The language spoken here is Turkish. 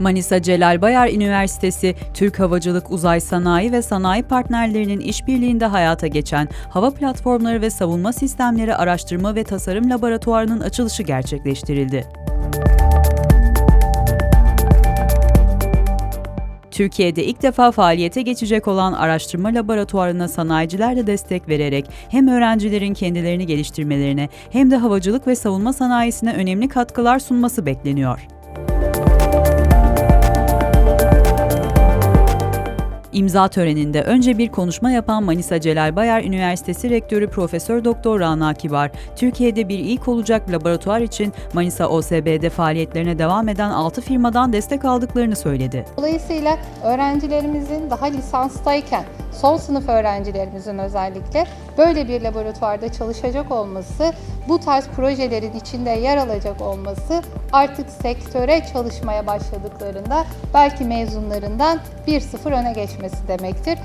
Manisa Celal Bayar Üniversitesi, Türk Havacılık Uzay Sanayi ve Sanayi Partnerlerinin işbirliğinde hayata geçen Hava Platformları ve Savunma Sistemleri Araştırma ve Tasarım Laboratuvarı'nın açılışı gerçekleştirildi. Türkiye'de ilk defa faaliyete geçecek olan araştırma laboratuvarına sanayiciler de destek vererek hem öğrencilerin kendilerini geliştirmelerine hem de havacılık ve savunma sanayisine önemli katkılar sunması bekleniyor. İmza töreninde önce bir konuşma yapan Manisa Celal Bayar Üniversitesi Rektörü Profesör Doktor Rana Kibar, Türkiye'de bir ilk olacak laboratuvar için Manisa OSB'de faaliyetlerine devam eden 6 firmadan destek aldıklarını söyledi. Dolayısıyla öğrencilerimizin daha lisanstayken son sınıf öğrencilerimizin özellikle böyle bir laboratuvarda çalışacak olması, bu tarz projelerin içinde yer alacak olması artık sektöre çalışmaya başladıklarında belki mezunlarından 1-0 öne geçmesi demektir.